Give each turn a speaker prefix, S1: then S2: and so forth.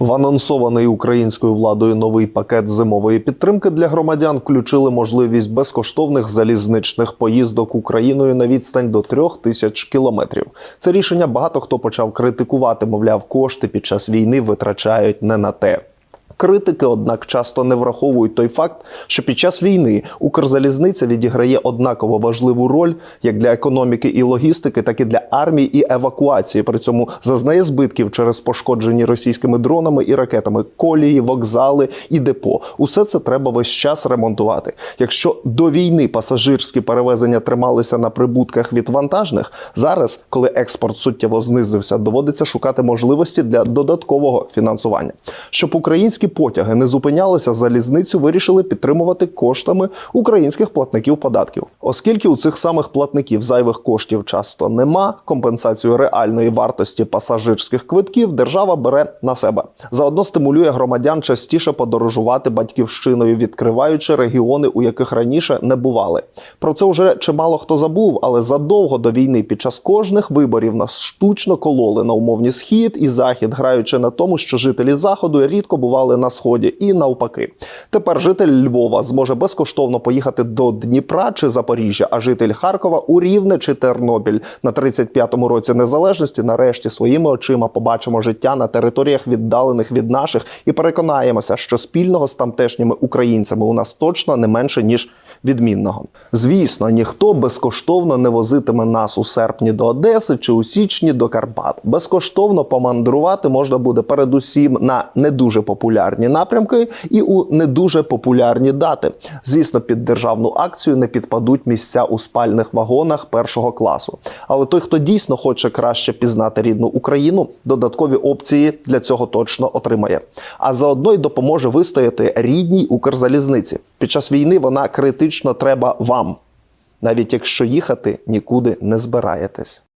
S1: В анонсований українською владою новий пакет зимової підтримки для громадян включили можливість безкоштовних залізничних поїздок Україною на відстань до трьох тисяч кілометрів. Це рішення багато хто почав критикувати, мовляв, кошти під час війни витрачають не на те. Критики, однак, часто не враховують той факт, що під час війни Укрзалізниця відіграє однаково важливу роль як для економіки і логістики, так і для армії і евакуації. При цьому зазнає збитків через пошкоджені російськими дронами і ракетами колії, вокзали і депо. Усе це треба весь час ремонтувати. Якщо до війни пасажирські перевезення трималися на прибутках від вантажних, зараз, коли експорт суттєво знизився, доводиться шукати можливості для додаткового фінансування. Щоб українські потяги не зупинялися, залізницю вирішили підтримувати коштами українських платників податків. Оскільки у цих самих платників зайвих коштів часто нема, компенсацію реальної вартості пасажирських квитків держава бере на себе. Заодно стимулює громадян частіше подорожувати батьківщиною, відкриваючи регіони, у яких раніше не бували. Про це вже чимало хто забув, але задовго до війни під час кожних виборів нас штучно кололи на умовні схід і захід, граючи на тому, що жителі заходу рідко бували на сході, і навпаки. Тепер житель Львова зможе безкоштовно поїхати до Дніпра чи Запоріжжя, а житель Харкова у Рівне чи Тернопіль на 35-му році незалежності. Нарешті своїми очима побачимо життя на територіях віддалених від наших і переконаємося, що спільного з тамтешніми українцями у нас точно не менше ніж відмінного. Звісно, ніхто безкоштовно не возитиме нас у серпні до Одеси чи у січні до Карпат. Безкоштовно помандрувати можна буде передусім на не дуже популярні напрямки і у не дуже популярні дати. Звісно, під державну акцію не підпадуть місця у спальних вагонах першого класу. Але той, хто дійсно хоче краще пізнати рідну Україну, додаткові опції для цього точно отримає. А заодно й допоможе вистояти рідній Укрзалізниці. Під час війни вона критично треба вам, навіть якщо їхати нікуди не збираєтесь.